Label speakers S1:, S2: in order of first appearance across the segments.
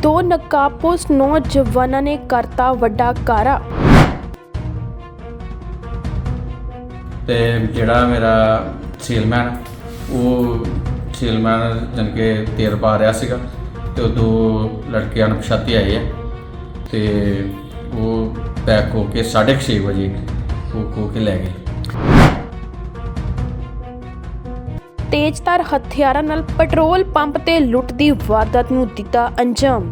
S1: ਦੋ ਨਕਾਬਪੋਸ਼ ਨੌਜਵਾਨਾਂ ਨੇ ਕਰਤਾ ਵੱਡਾ ਕਾਰਾ।
S2: ਤੇ ਜਿਹੜਾ ਮੇਰਾ ਸੇਲਮੈਨ, ਉਹ ਸੇਲਮੈਨ ਜਨ ਕੇ ਤੇਲ ਪਾ ਰਿਹਾ ਸੀਗਾ ਤੇ ਉਹ ਦੋ ਲੜਕੇ ਅਣਪਛਾਤੇ ਆਏ ਆ ਤੇ ਉਹ ਪੈਕ ਹੋ ਕੇ 6:30 ਵਜੇ ਉਹ ਖੋ ਕੇ ਲੈ ਗਏ।
S1: ਤੇਜ਼ਧਾਰ ਹਥਿਆਰਾਂ ਨਾਲ ਪੈਟਰੋਲ ਪੰਪ ਤੇ ਲੁੱਟ ਦੀ ਵਾਰਦਾਤ ਨੂੰ ਦਿੱਤਾ ਅੰਜਾਮ।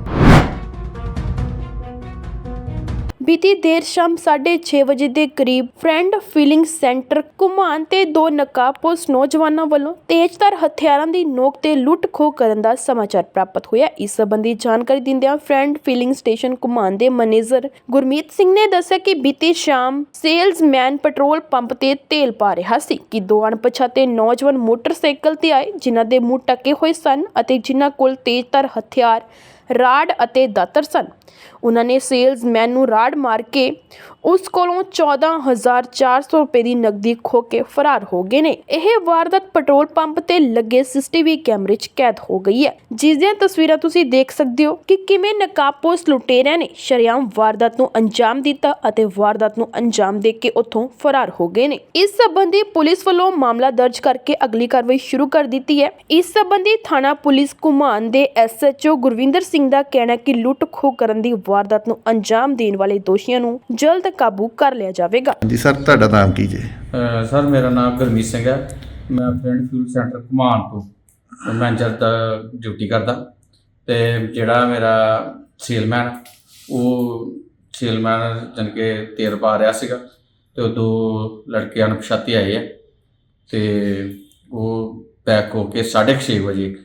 S1: ਬੀਤੀ ਦੇਰ ਸ਼ਾਮ 6:30 ਵਜੇ ਦੇ ਕਰੀਬ ਫਰੈਂਡ ਫੀਲਿੰਗ ਸੈਂਟਰ ਘੁਮਾਨ ਤੇ ਦੋ ਨਕਾਬਪੋਸ਼ ਨੌਜਵਾਨਾਂ ਵੱਲੋਂ ਤੇਜ਼ਧਾਰ ਹਥਿਆਰਾਂ ਦੀ ਨੋਕ ਤੇ ਲੁੱਟ ਖੋਹ ਕਰਨ ਦਾ ਸਮਾਚਾਰ ਪ੍ਰਾਪਤ ਹੋਇਆ। ਇਸ ਸੰਬੰਧੀ ਜਾਣਕਾਰੀ ਦਿੰਦਿਆਂ ਫਰੈਂਡ ਫੀਲਿੰਗ ਸਟੇਸ਼ਨ ਘੁਮਾਨ ਦੇ ਮੈਨੇਜਰ ਗੁਰਮੀਤ ਸਿੰਘ ਨੇ ਦੱਸਿਆ ਕਿ ਬੀਤੀ ਸ਼ਾਮ ਸੇਲਜ਼ਮੈਨ ਪੈਟਰੋਲ ਪੰਪ ਤੇ ਤੇਲ ਪਾ ਰਿਹਾ ਸੀ ਕਿ ਦੋ ਅਣਪਛਾਤੇ ਨੌਜਵਾਨ ਮੋਟਰਸਾਈਕਲ ਤੇ ਆਏ, ਜਿਨ੍ਹਾਂ ਦੇ ਮੂੰਹ ਟਕੇ ਹੋਏ ਸਨ ਅਤੇ ਜਿਨ੍ਹਾਂ ਕੋਲ ਤੇਜ਼ਧਾਰ ਹਥਿਆਰ ਰਾਡ ਅਤੇ ਦਾਤਰ ਸਨ। ਉਹਨਾਂ ਨੇ ਸੇਲਜ਼ਮੈਨ ਨੂੰ ਰਾੜ ਮਾਰ ਕੇ ਉਸ ਕੋਲੋਂ 14400 ਰੁਪਏ ਦੀ ਨਕਦੀ ਖੋ ਕੇ ਫਰਾਰ ਹੋ ਗਏ ਨੇ। ਇਹ ਵਾਰਦਾਤ ਪੈਟਰੋਲ ਪੰਪ ਤੇ ਲੱਗੇ ਸੀਸੀਟੀਵੀ ਕੈਮਰੇ 'ਚ ਕੈਦ ਹੋ ਗਈ ਹੈ। ਜਿਸ ਦੀਆਂ ਤਸਵੀਰਾਂ ਤੁਸੀਂ ਦੇਖ ਸਕਦੇ ਹੋ ਕਿ ਕਿਵੇਂ ਨਕਾਬਪੋਸ਼ ਲੁਟੇਰਿਆਂ ਨੇ। ਸ਼ਰੇਆਮ ਵਾਰਦਾਤ ਨੂੰ ਅੰਜਾਮ ਦਿੱਤਾ ਅਤੇ ਵਾਰਦਾਤ ਨੂੰ ਅੰਜਾਮ ਦੇ ਕੇ ਉੱਥੋਂ ਫਰਾਰ ਹੋ ਗਏ ਨੇ। ਇਸ ਸੰਬੰਧੀ ਪੁਲਿਸ ਵੱਲੋਂ ਮਾਮਲਾ ਦਰਜ ਕਰਕੇ ਅਗਲੀ ਕਾਰਵਾਈ ਸ਼ੁਰੂ ਕਰ ਦਿੱਤੀ ਹੈ। ਇਸ ਸੰਬੰਧੀ ਥਾਣਾ ਪੁਲਿਸ ਘੁਮਾਨ ਦੇ ਐਸਐਚਓ ਗੁਰਵਿੰਦਰ ਸਿੰਘ ਦਾ ਕਹਿਣਾ ਹੈ ਕਿ ਲੁੱਟ ਖੋਹ ਕਰਨ ਦੀ ਵਾਰਦਾਤ ਨੂੰ ਅੰਜਾਮ ਦੇਣ ਵਾਲੇ ਦੋਸ਼ੀਆਂ ਨੂੰ ਜਲਦ ਕਾਬੂ ਕਰ ਲਿਆ ਜਾਵੇਗਾ।
S3: ਜੀ ਸਰ ਤੁਹਾਡਾ ਨਾਮ ਕੀ ਜੀ?
S2: ਅਹ ਸਰ ਮੇਰਾ ਨਾਮ ਗੁਰਮੀਤ ਸਿੰਘ ਹੈ। ਮੈਂ ਫਰੈਂਡ ਫਿਊਲ ਸੈਂਟਰ ਘੁਮਾਣ ਤੋਂ ਮੈਨੇਜਰ ਦਾ ਡਿਊਟੀ ਕਰਦਾ। ਤੇ ਜਿਹੜਾ ਮੇਰਾ ਸੇਲਮੈਨ ਉਹ ਸੇਲਮੈਨ ਜਨ ਕੇ ਤੇਲ ਪਾ ਰਿਹਾ ਸੀਗਾ ਤੇ ਉਹ ਦੋ ਲੜਕੇ ਅਣਪਛਾਤੇ ਆਏ ਆ। ਤੇ ਉਹ ਪੈਕ ਹੋ ਕੇ 6:30 ਵਜੇ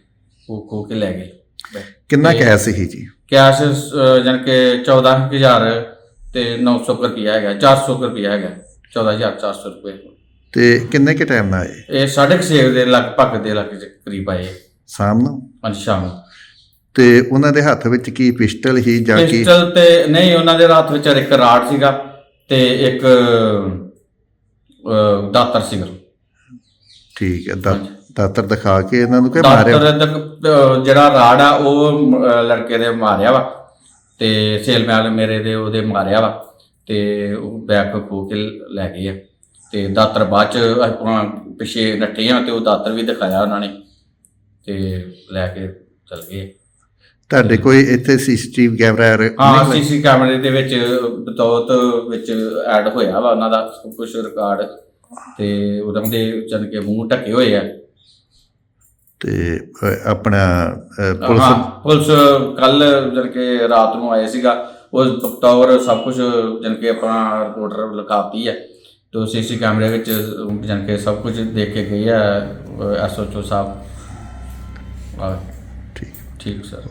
S2: ਉਹ ਖੋ ਕੇ ਲੈ ਗਏ।
S3: ਕਿੰਨਾ ਕੈਸ਼ ਸੀ ਜੀ?
S2: ਕੈਸ਼ ਜਨ ਕੇ 14000 ਤੇ 900 ਕੁ ਰੁਪਇਆ ਹੈਗਾ 400 ਕੁ ਰੁਪਇਆ ਹੈਗਾ 14400 ਰੁਪਏ
S3: ਤੇ ਕਿੰਨੇ ਕੇ ਟਾਈਮ ਨਾਲ ਆਏ?
S2: ਇਹ 6:30 ਦੇ ਲਗਭਗ ਦੇ ਲੱਗ ਕਰੀਬ ਆਏ।
S3: ਸ਼ਾਮ ਨੂੰ?
S2: ਪੰਜ ਸ਼ਾਮ ਨੂੰ।
S3: ਤੇ ਉਹਨਾਂ ਦੇ ਹੱਥ ਵਿੱਚ ਕੀ ਪਿਸਟਲ ਹੀ ਜਾਂ ਕੀ?
S2: ਪਿਸਟਲ ਤੇ ਨਹੀਂ ਉਹਨਾਂ ਦੇ ਹੱਥ ਵਿੱਚ ਇੱਕ ਰਾਡ ਸੀਗਾ ਤੇ ਇੱਕ ਦਾਤਰ ਸੀਗਾ।
S3: ਠੀਕ ਹੈ ਦਾ- ਦਾਤਰ ਦਿਖਾ ਕੇ ਇਹਨਾਂ ਨੂੰ ਕਿ ਮਾਰਿਆ।
S2: ਦਾਤਰ ਤੱਕ ਜਿਹੜਾ ਰਾਡ ਆ ਉਹ ਲੜਕੇ ਦੇ ਮਾਰਿਆ ਵਾ। ਤੇ ਸੇਲਮੈਨ ਮੇਰੇ ਦੇ ਉਹਦੇ ਮਾਰਿਆ ਵਾ। ਤੇ ਉਹ ਬੈਗ ਖੋ ਕੇ ਲੈ ਗਏ ਆ। ਤੇ ਦਾਤਰ ਬਾਅਦ ਚ ਆਪਾਂ ਪਿਛੇ ਨੱਠੇ ਆ ਤੇ ਉਹ ਦਾਤਰ ਵੀ ਦਿਖਾਇਆ ਉਹਨਾਂ ਨੇ। ਤੇ ਲੈ ਕੇ ਚਲ ਗਏ।
S3: ਤੁਹਾਡੇ ਕੋਈ ਇੱਥੇ ਸੀਸੀਟੀਵੀ ਕੈਮਰਾ ਹੈ
S2: ਹਾਂ ਸੀਸੀ ਕੈਮਰੇ ਦੇ ਵਿੱਚ ਬਤੌਤ ਵਿੱਚ ਐਡ ਹੋਇਆ ਵਾ ਉਹਨਾਂ ਦਾ ਕੁਝ ਰਿਕਾਰਡ ਤੇ ਉਹਨਾਂ ਦੇ ਜਨ ਕੇ ਮੂੰਹ ਢੱਕੇ ਹੋਏ ਆ।
S3: ਤੇ ਆਪਣਾ
S2: ਹਾਂ
S3: ਪੁਲਿਸ
S2: ਪੁਲਿਸ ਕੱਲ ਜਨ ਕੇ ਰਾਤ ਨੂੰ ਆਏ ਸੀਗਾ ਉਹ ਬਤੌਰ ਸਭ ਕੁਝ ਜਨ ਕੇ ਆਪਣਾ ਰਿਪੋਰਟਰ ਲਿਖਾਤੀ ਹੈ ਤੇ ਸੀਸੀ ਕੈਮਰੇ ਵਿੱਚ ਜਨ ਕੇ ਸਭ ਕੁਝ ਦੇਖ ਕੇ ਗਏ ਆ ਐਸਓਚਓ ਸਾਹਿਬ।
S3: ਠੀਕ।
S2: ਠੀਕ ਸਰ